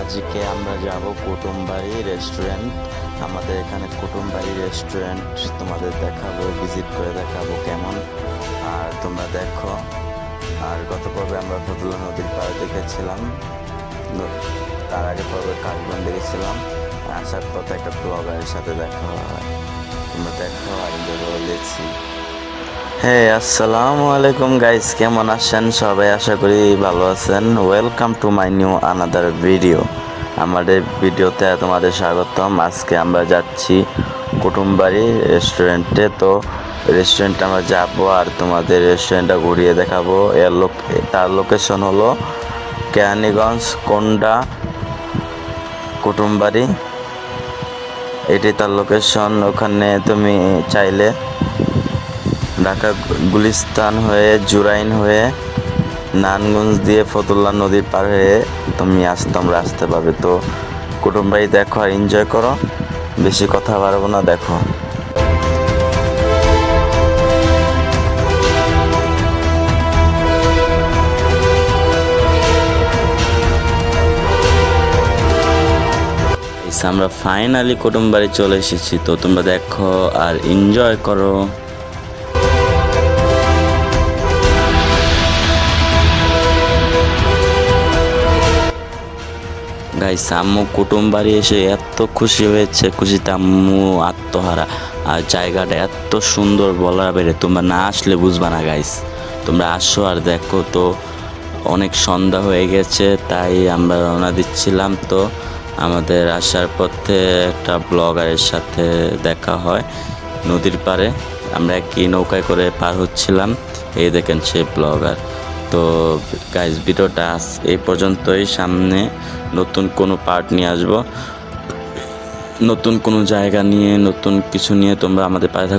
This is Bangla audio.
আজকে আমরা যাব কুটুমবাড়ি রেস্টুরেন্ট আমাদের এখানে কুটুমবাড়ি রেস্টুরেন্ট তোমাদের দেখাবো ভিজিট করে দেখাবো কেমন। আর তোমরা দেখো, আর গত পর্বে আমরা ফতুল্লা নদীর পাড়ে দেখেছিলাম। তার আগে পর্বে কাশবন দেখেছিলাম। আসার পথে একটা ব্লগারের সাথে দেখা হয়। তোমরা দেখো, আর এনজয় লেছি হ্যাঁ আসসালামু আলাইকুম গাইস কেমন আছেন? সবাই আশা করি ভালো আছেন। Welcome to my new another video আমাদের ভিডিওতে তোমাদের স্বাগতম। আজকে আমরা যাচ্ছি কুটুমবাড়ি রেস্টুরেন্টে তো রেস্টুরেন্টে আমরা যাব আর তোমাদের রেস্টুরেন্টটা ঘুরিয়ে দেখাবো। এর লোক, তার লোকেশন হলো কেরানীগঞ্জ কোন্ডা কুটুমবাড়ি। এটি তার লোকেশন ওখানে তুমি চাইলে ঢাকা গুলিস্তান হয়ে জুরাইন হয়ে নানগঞ্জ দিয়ে ফতুল্লা নদীর পার হয়ে তুমি আস, তোমরা আসতে পারবে। তো কুটুম বাড়ি দেখো আর এনজয় করো। বেশি কথা বাড়বো না, দেখো। আমরা ফাইনালি কুটুম বাড়ি চলে এসেছি। তো তোমরা দেখো আর এনজয় করো। গাইস আম্মু কুটুম বাড়ি এসে এত খুশি হয়েছে খুশিতে আম্মু আত্মহারা। আর জায়গাটা এত সুন্দর বলার বেড়ে তোমরা না আসলে বুঝবা না গাইস তোমরা আসো আর দেখো তো, অনেক সন্ধ্যা হয়ে গেছে, তাই আমরা রওনা দিচ্ছিলাম তো। আমাদের আসার পথে একটা ব্লগারের সাথে দেখা হয় নদীর পাড়ে। আমরা একই নৌকায় করে পার হচ্ছিলাম। এই দেখেন সে ব্লগার। তো গাইজ ভিডিওটা আজ- এই পর্যন্তই। সামনে নতুন কোনো পার্ট নিয়ে আসব। নতুন কোনো জায়গা নিয়ে, নতুন কিছু নিয়ে তোমরা আমাদের পাশে